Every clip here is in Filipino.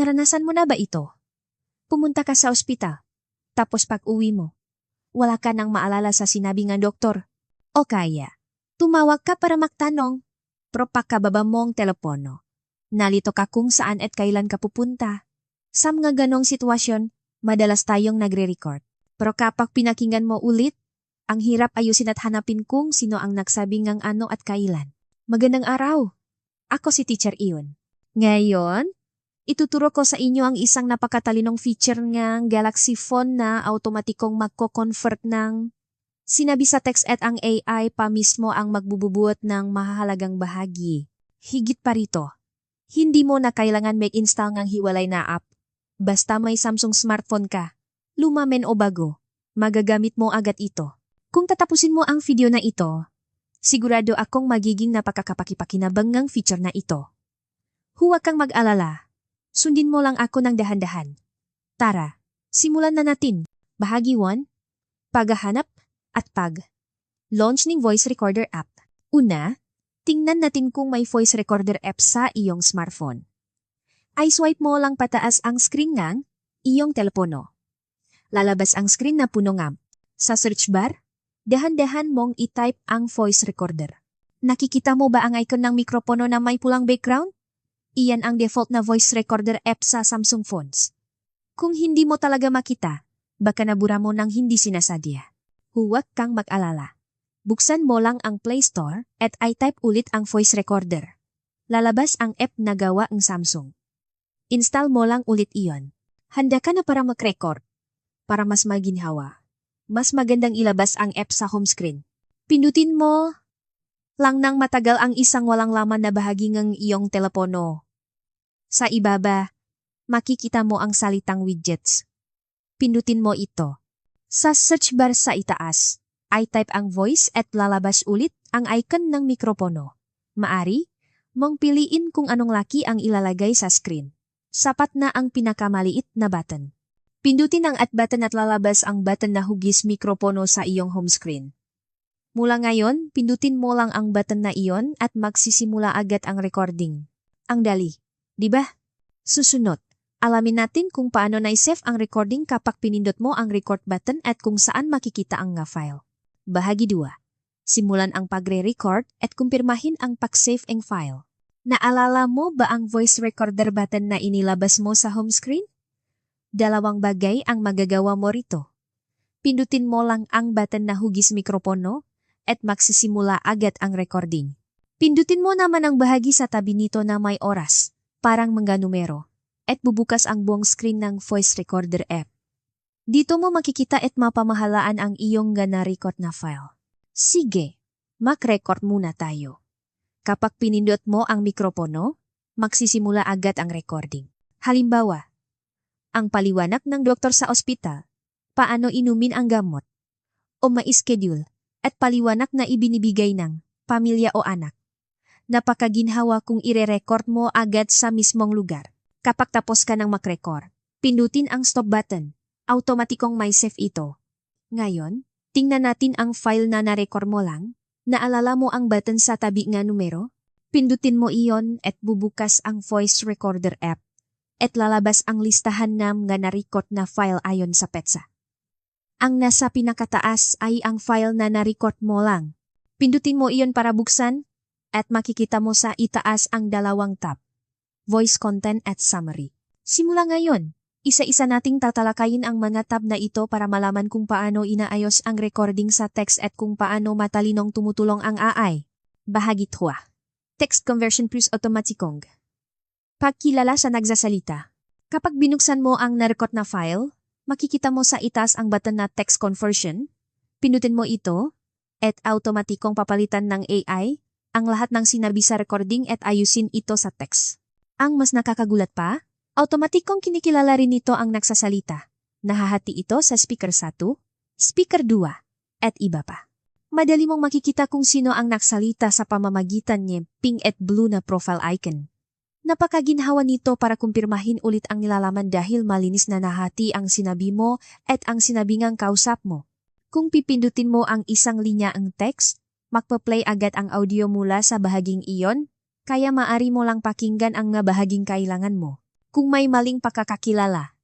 Naranasan mo na ba ito? Pumunta ka sa ospital, tapos pag uwi mo, wala ka nang maalala sa sinabi ng doktor. O kaya, tumawag ka para magtanong, pero pakababa mong telepono. Nalito ka kung saan at kailan ka pupunta. Sa mga ganong sitwasyon, madalas tayong nagre-record. Pero kapag pinakinggan mo ulit, ang hirap ayusin at hanapin kung sino ang nagsabi ng ano at kailan. Magandang araw. Ako si Teacher Ion. Ngayon, ituturo ko sa inyo ang isang napakatalinong feature ng Galaxy Phone na automatikong magko-convert ng Sinabi sa text at ang AI pa mismo ang magbububuot ng mahahalagang bahagi. Higit pa rito, hindi mo na kailangan mag-install ng hiwalay na app. Basta may Samsung smartphone ka, lumamen o bago, magagamit mo agad ito. Kung tatapusin mo ang video na ito, sigurado akong magiging napakakapakipakinabang ng feature na ito. Huwag kang mag-alala. Sundin mo lang ako ng dahan-dahan. Tara, simulan na natin. Bahagi 1, paghahanap at pag. Launch ng voice recorder app. Una, tingnan natin kung may voice recorder app sa iyong smartphone. Ay swipe mo lang pataas ang screen ng iyong telepono. Lalabas ang screen na puno ng Sa search bar, dahan-dahan mong i-type ang voice recorder. Nakikita mo ba ang icon ng mikropono na may pulang background? Iyan ang default na voice recorder app sa Samsung phones. Kung hindi mo talaga makita, baka nabura mo ng hindi sinasadya. Huwag kang mag-alala. Buksan mo lang ang Play Store at i-type ulit ang voice recorder. Lalabas ang app na gawa ng Samsung. Install mo lang ulit iyon. Handa ka na para mag-record. Para mas maginhawa. Mas magandang ilabas ang app sa home screen. Pindutin mo lang nang matagal ang isang walang laman na bahagi ng iyong telepono. Sa ibaba, makikita mo ang salitang widgets. Pindutin mo ito. Sa search bar sa itaas, ay type ang voice at lalabas ulit ang icon ng mikropono. Maari, mong piliin kung anong laki ang ilalagay sa screen. Sapat na ang pinakamaliit na button. Pindutin ang at button at lalabas ang button na hugis mikropono sa iyong home screen. Mula ngayon, pindutin mo lang ang button na iyon at magsisimula agad ang recording. Ang dali, di ba? Susunod, Alamin natin kung paano na-save ang recording kapag pinindot mo ang record button at kung saan makikita ang nga file. Bahagi 2. Simulan ang pagre-record at kumpirmahin ang pag-save ang file. Naalala mo ba ang voice recorder button na inilabas mo sa home screen? Dalawang bagay ang magagawa mo rito. Pindutin mo lang ang button na hugis mikropono at magsisimula agad ang recording. Pindutin mo naman ang bahagi sa tabi nito na may oras, parang mga numero at bubukas ang buong screen ng voice recorder app. Dito mo makikita at mapamahalaan ang iyong gana-record na file. Sige, mag-record muna tayo. Kapag pinindot mo ang mikropono, magsisimula agad ang recording. Halimbawa, ang paliwanag ng doktor sa ospital, paano inumin ang gamot, o ma-schedule at paliwanag na ibinibigay ng pamilya o anak. Napakaginhawa kung ire-record mo agad sa mismong lugar. Kapag tapos ka ng makrecord, pindutin ang stop button. Automatikong may save ito. Ngayon, tingnan natin ang file na narecord mo lang. Naalala mo ang button sa tabi nga numero? Pindutin mo iyon at bubukas ang voice recorder app at lalabas ang listahan ng nga na-record na file ayon sa petsa. Ang nasa pinakataas ay ang file na na-record mo lang. Pindutin mo iyon para buksan at makikita mo sa itaas ang dalawang tab voice content at summary. Simula ngayon, isa-isa nating tatalakayin ang mga tab na ito para malaman kung paano inaayos ang recording sa text at kung paano matalinong tumutulong ang AI. Bahagi 2. Text Conversion Plus Automaticong. Pagkilala sa nagsasalita. Kapag binuksan mo ang narecord na file, makikita mo sa itaas ang button na Text Conversion. Pinutin mo ito, at automatikong papalitan ng AI ang lahat ng sinabi sa recording at ayusin ito sa text. Ang mas nakakagulat pa, automatikong kinikilala rin nito ang nagsasalita. Nahahati ito sa speaker 1, speaker 2, at iba pa. Madali mong makikita kung sino ang nagsalita sa pamamagitan niya pink at blue na profile icon. Napakaginhawa nito para kumpirmahin ulit ang nilalaman dahil malinis na nahati ang sinabi mo at ang sinabi ngang kausap mo. Kung pipindutin mo ang isang linya ang text, magpa-play agad ang audio mula sa bahaging iyon kaya maari mo lang pakinggan ang nga bahaging kailangan mo. Kung may maling pakakakilala,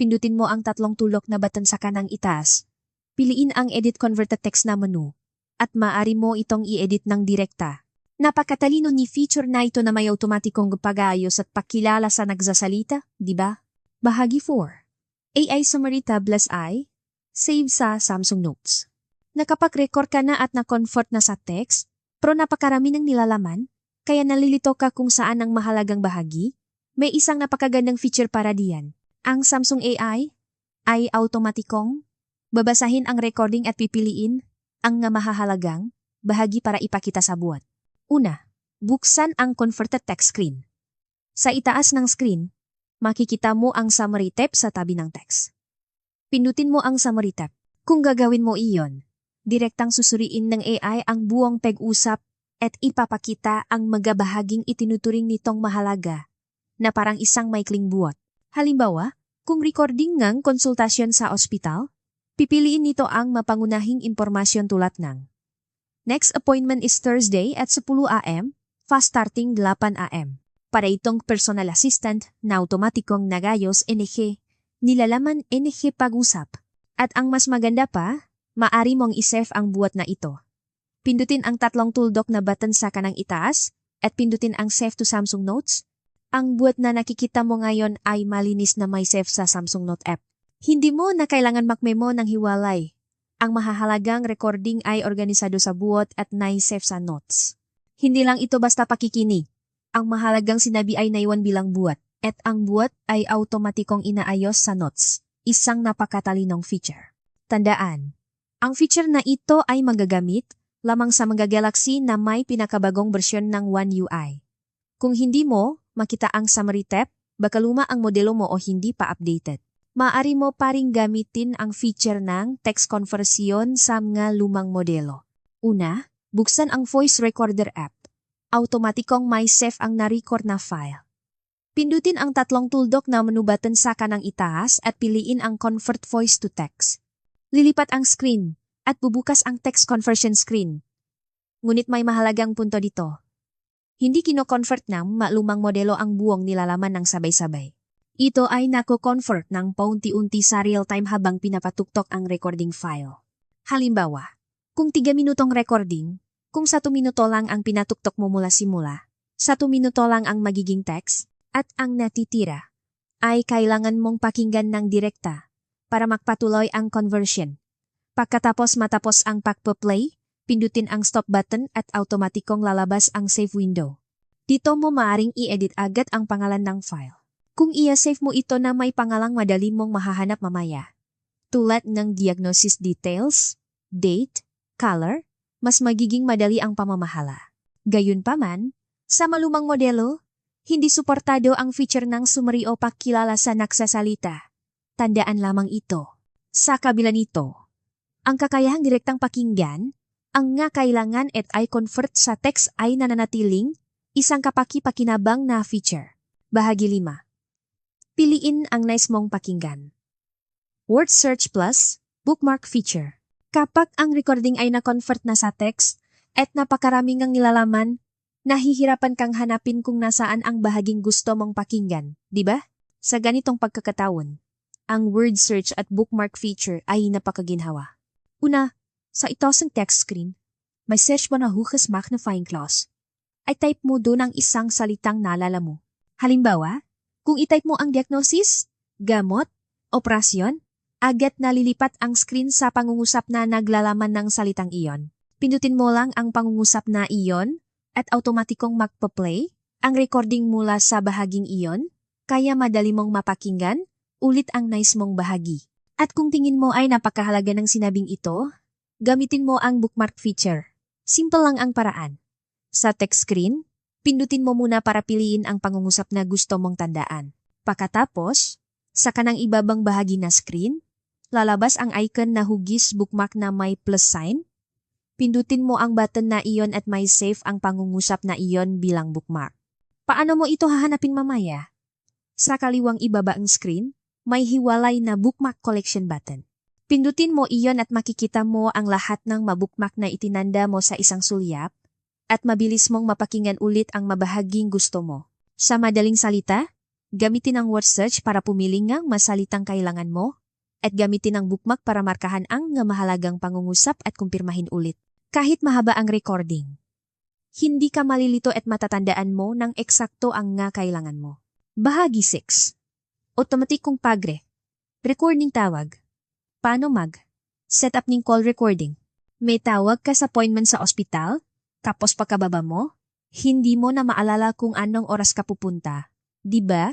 pindutin mo ang tatlong tulok na button sa kanang itaas. Piliin ang Edit Converted Text na menu at maaari mo itong i-edit ng direkta. Napakatalino ni feature na ito na may automatikong pag-aayos at pakilala sa nagsasalita, di ba? Bahagi 4. AI Summary Tab plus I. Save sa Samsung Notes. Nakapag-record ka na at na-comfort na sa text, pero napakarami ng nilalaman, kaya nalilito ka kung saan ang mahalagang bahagi? May isang napakagandang feature para diyan. Ang Samsung AI ay automatikong babasahin ang recording at pipiliin ang nga mahahalagang bahagi para ipakita sa buhat. Una, buksan ang converted text screen. Sa itaas ng screen, makikita mo ang summary tab sa tabi ng text. Pindutin mo ang summary tab. Kung gagawin mo iyon, direktang susuriin ng AI ang buong pag-usap at ipapakita ang magabahaging itinuturing nitong mahalaga na parang isang maikling buhat. Halimbawa, kung recording ng konsultasyon sa ospital, pipiliin nito ang mapangunahing impormasyon tulad ng Next appointment is Thursday at 10 a.m., fast starting 8 a.m. Para itong personal assistant na automatikong nagayos NG, nilalaman NG pag-usap. At ang mas maganda pa, maari mong isave ang buhat na ito. Pindutin ang tatlong tuldok na button sa kanang itaas at pindutin ang Save to Samsung Notes. Ang buhat na nakikita mo ngayon ay malinis na may save sa Samsung Note app. Hindi mo na kailangan makmemo ng hiwalay ang mahahalagang recording ay organisado sa buot at naisave sa notes. Hindi lang ito basta pakikinig. Ang mahalagang sinabi ay naiwan bilang buat, at ang buat ay automatikong inaayos sa notes. Isang napakatalinong feature. Tandaan, ang feature na ito ay magagamit lamang sa mga Galaxy na may pinakabagong bersyon ng One UI. Kung hindi mo makita ang summary tab, baka luma ang modelo mo o hindi pa updated maaari mo pa ring gamitin ang feature ng text conversion sa mga lumang modelo. Una, buksan ang voice recorder app. Automatikong may save ang na-record na file. Pindutin ang tatlong tuldok na manubatan sa kanang itaas at piliin ang Convert Voice to Text. Lilipat ang screen at bubukas ang text conversion screen. Ngunit may mahalagang punto dito. Hindi kino-convert ng malumang modelo ang buong nilalaman ng sabay-sabay. Ito ay nako-convert ng paunti-unti sa real-time habang pinapatuktok ang recording file. Halimbawa, kung 3 minutong recording, kung 1 minuto lang ang pinatuktok mo mula simula, 1 minuto lang ang magiging text, at ang natitira, ay kailangan mong pakinggan ng direkta para magpatuloy ang conversion. Pagkatapos matapos ang pagpa-play, pindutin ang stop button at automatikong lalabas ang save window. Dito mo maaring i-edit agad ang pangalan ng file. Kung i-save mo ito na may pangalang madali mong mahahanap mamaya, tulad ng diagnosis details, date, color, mas magiging madali ang pamamahala. Gayunpaman, sa malumang modelo, hindi suportado ang feature ng summary o pagkilala sa nagsasalita. Tandaan lamang ito. Sa kabila nito, ang kakayahang direktang pakinggan, ang nga kailangan at ay convert sa text ay nananatiling isang kapaki-pakinabang na feature. Bahagi 5. Piliin ang nice mong pakinggan. Word Search Plus, Bookmark Feature. Kapag ang recording ay na-convert na sa text at napakaraming ang nilalaman, nahihirapan kang hanapin kung nasaan ang bahaging gusto mong pakinggan, di ba? Sa ganitong pagkakataon, ang word search at bookmark feature ay napakaginhawa. Una, sa itosang text screen, may search mo na hukas magnifying glass. Ay type mo doon ang isang salitang naalala mo. Halimbawa, kung itype mo ang diagnosis, gamot, operasyon, agad nalilipat ang screen sa pangungusap na naglalaman ng salitang iyon. Pindutin mo lang ang pangungusap na iyon at automatikong magpa-play ang recording mula sa bahaging iyon, kaya madali mong mapakinggan ulit ang nice mong bahagi. At kung tingin mo ay napakahalaga ng sinabing ito, gamitin mo ang bookmark feature. Simple lang ang paraan. Sa text screen, Pindutin mo muna para piliin ang pangungusap na gusto mong tandaan. Pagkatapos, sa kanang ibabang bahagi na screen, lalabas ang icon na hugis bookmark na may plus sign. Pindutin mo ang button na iyon at may save ang pangungusap na iyon bilang bookmark. Paano mo ito hahanapin mamaya? Sa kaliwang ibaba ang screen, may hiwalay na bookmark collection button. Pindutin mo iyon at makikita mo ang lahat ng mabookmark na itinanda mo sa isang sulyap at mabilis mong mapakinggan ulit ang mabahaging gusto mo. Sa madaling salita, Gamitin ang word search para pumili ng masalitang kailangan mo at gamitin ang bookmark para markahan ang nga mahalagang pangungusap at kumpirmahin ulit. Kahit mahaba ang recording. Hindi ka malilito at matatandaan mo ng eksakto ang nga kailangan mo. Bahagi 6. Otomatikong pagre. Recording tawag. Paano mag? Setup ning call recording. May tawag ka sa appointment sa ospital, tapos pagkababa mo, hindi mo na maalala kung anong oras ka pupunta. 'Di ba?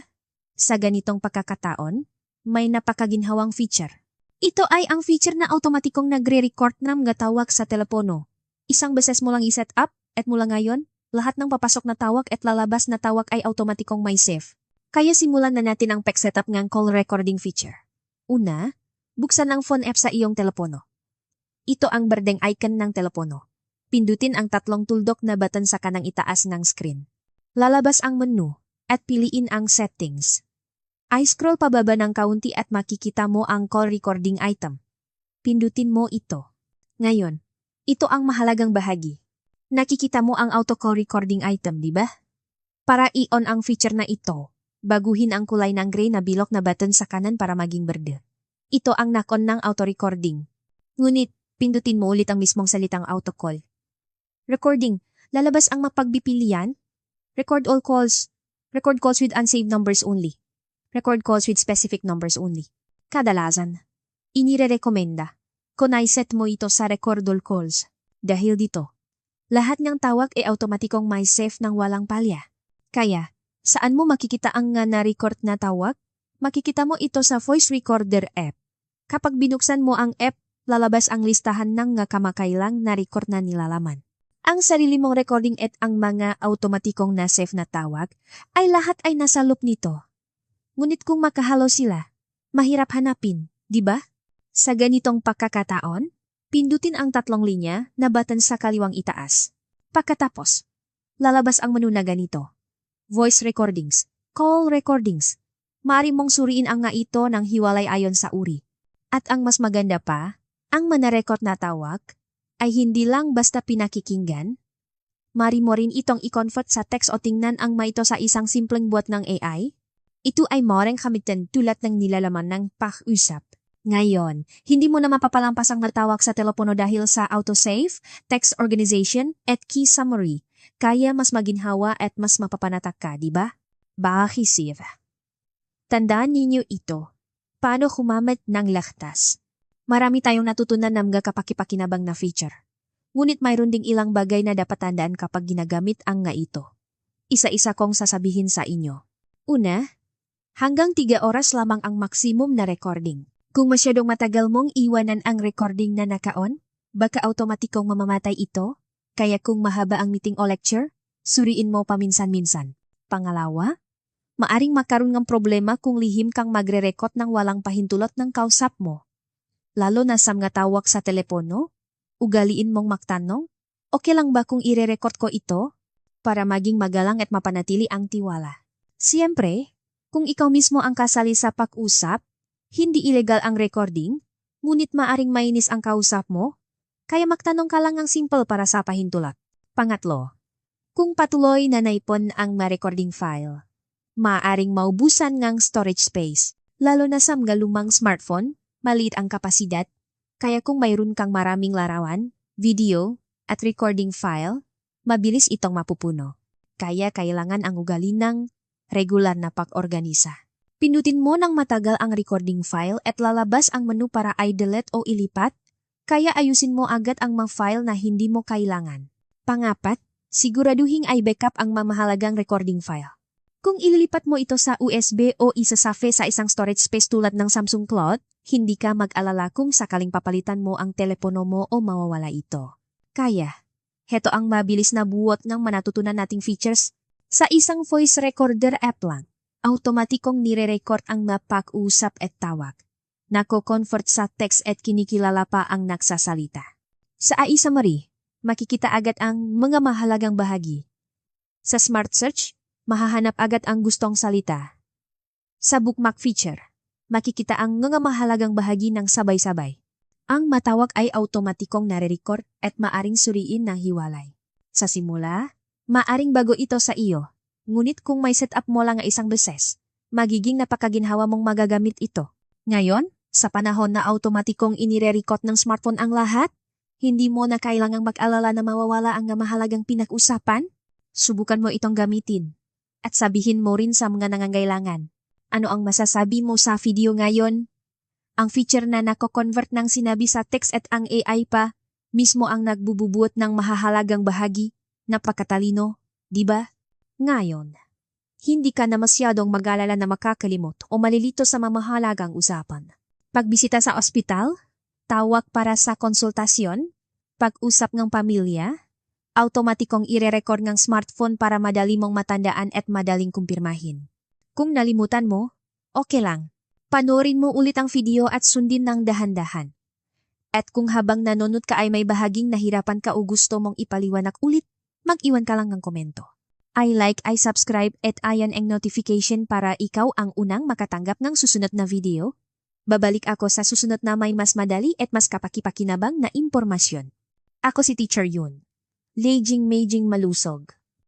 Sa ganitong pagkakataon, may napakaginhawang feature. Ito ay ang feature na automatikong nagre-record ng mga tawag sa telepono. Isang beses mo lang i-set up at mula ngayon, lahat ng papasok na tawag at lalabas na tawag ay automatikong may save. Kaya simulan na natin ang peg setup ng call recording feature. Una, buksan ang phone app sa iyong telepono. Ito ang berdeng icon ng telepono. Pindutin ang tatlong tuldok na button sa kanang itaas ng screen. Lalabas ang menu at piliin ang settings. I-scroll pababa ng kaunti at makikita mo ang call recording item. Pindutin mo ito. Ngayon, ito ang mahalagang bahagi. Nakikita mo ang auto call recording item, di ba? Para i-on ang feature na ito, baguhin ang kulay ng gray na bilog na button sa kanan para maging berde. Ito ang nakon ng auto recording. Ngunit, pindutin mo ulit ang mismong salitang auto call. Recording, lalabas ang mapagbipilian. Record all calls. Record calls with unsaved numbers only. Record calls with specific numbers only. Kadalasan, inire-rekomenda. Kung set mo ito sa record all calls. Dahil dito, lahat ng tawag ay automatikong may save ng walang palya. Kaya, saan mo makikita ang nga na-record na tawag? Makikita mo ito sa voice recorder app. Kapag binuksan mo ang app, lalabas ang listahan ng nga kamakailang na record na nilalaman. Ang sarili mong recording at ang mga automatikong na-save na tawag ay lahat ay nasa loop nito. Ngunit kung makahalo sila, mahirap hanapin, di ba? Sa ganitong pagkakataon, pindutin ang tatlong linya na button sa kaliwang itaas. Pagkatapos, lalabas ang menu na ganito. Voice recordings, call recordings. Maari mong suriin ang nga ito ng hiwalay ayon sa uri. At ang mas maganda pa, ang manarekot na tawag ay hindi lang basta pinakikinggan. Mari mo rin itong i-convert sa text o tingnan ang maito sa isang simpleng buat ng AI. Ito ay maring kamitan tulad ng nilalaman ng pag-usap. Ngayon, hindi mo na mapapalampas ang natawag sa telepono dahil sa autosave, text organization, at key summary. Kaya mas maginhawa at mas mapapanatak ka, di ba? Bakisiv. Tandaan ninyo ito. Paano humamit ng laktas? Marami tayong natutunan ng mga kapakipakinabang na feature. Ngunit mayroon ding ilang bagay na dapat tandaan kapag ginagamit ang nga ito. Isa-isa kong sasabihin sa inyo. Una, hanggang 3 oras lamang ang maximum na recording. Kung masyadong matagal mong iwanan ang recording na nakaon, baka automatikong mamamatay ito. Kaya kung mahaba ang meeting o lecture, suriin mo paminsan-minsan. Pangalawa, maaring makaroon ng problema kung lihim kang magre-record ng walang pahintulot ng kausap mo. Lalo na sa mga tawag sa telepono, ugaliin mong magtanong, okay lang ba kung ire-record ko ito? Para maging magalang at mapanatili ang tiwala. Siyempre, kung ikaw mismo ang kasali sa pag-usap, hindi ilegal ang recording, ngunit maaring mainis ang kausap mo, kaya magtanong ka lang ang simple para sa pahintulot. Pangatlo, kung patuloy na naipon ang ma-recording file, maaring maubusan ng storage space, lalo na sa mga lumang smartphone, maliit ang kapasidad, kaya kung mayroon kang maraming larawan, video, at recording file, mabilis itong mapupuno. Kaya kailangan ang ugali ng regular na pag-organisa. Pinutin mo ng matagal ang recording file at lalabas ang menu para i-delete o ilipat, kaya ayusin mo agad ang mga file na hindi mo kailangan. Pangapat, siguraduhin ay backup ang mamahalagang recording file. Kung ililipat mo ito sa USB o isasafe sa isang storage space tulad ng Samsung Cloud, hindi ka mag-alala kung sakaling papalitan mo ang telepono mo o mawawala ito. Kaya, heto ang mabilis na buwot ng manatutunan nating features sa isang voice recorder app lang automatikong nire-record ang napag-usap at tawag. Nako-comfort sa text at kinikilala pa ang nagsasalita. Sa AI Summary, makikita agad ang mga mahalagang bahagi. Sa Smart Search, mahahanap agad ang gustong salita. Sa Bookmark feature, makikita ang mga mahalagang bahagi ng sabay-sabay. Ang matawag ay automatikong nare-record at maaring suriin ng hiwalay. Sa simula, maaring bago ito sa iyo Ngunit kung may setup mo lang isang beses, magiging napakaginhawa mong magagamit ito. Ngayon, sa panahon na automatikong inire-record ng smartphone ang lahat, hindi mo na kailangang mag-alala na mawawala ang mahalagang pinag-usapan? Subukan mo itong gamitin. At sabihin mo rin sa mga nangangailangan. Ano ang masasabi mo sa video ngayon? Ang feature na nako-convert ng sinabi sa text at ang AI pa, mismo ang nagbububuot ng mahahalagang bahagi, napakatalino, di ba? Ngayon, hindi ka na masyadong mag-alala na makakalimot o malilito sa mamahalagang usapan. Pagbisita sa ospital, tawag para sa konsultasyon, pag-usap ng pamilya, automatikong ire-record ng smartphone para madali mong matandaan at madaling kumpirmahin. Kung nalimutan mo, okay lang. Panorin mo ulit ang video at sundin ng dahan-dahan. At kung habang nanonood ka ay may bahaging nahirapan ka o gusto mong ipaliwanag ulit, mag-iwan ka lang ng komento. I like, I subscribe at ayan ang notification para ikaw ang unang makatanggap ng susunod na video. Babalik ako sa susunod na may mas madali at mas kapakipakinabang na impormasyon. Ako si Teacher Yun. Lejing Majing Malusog.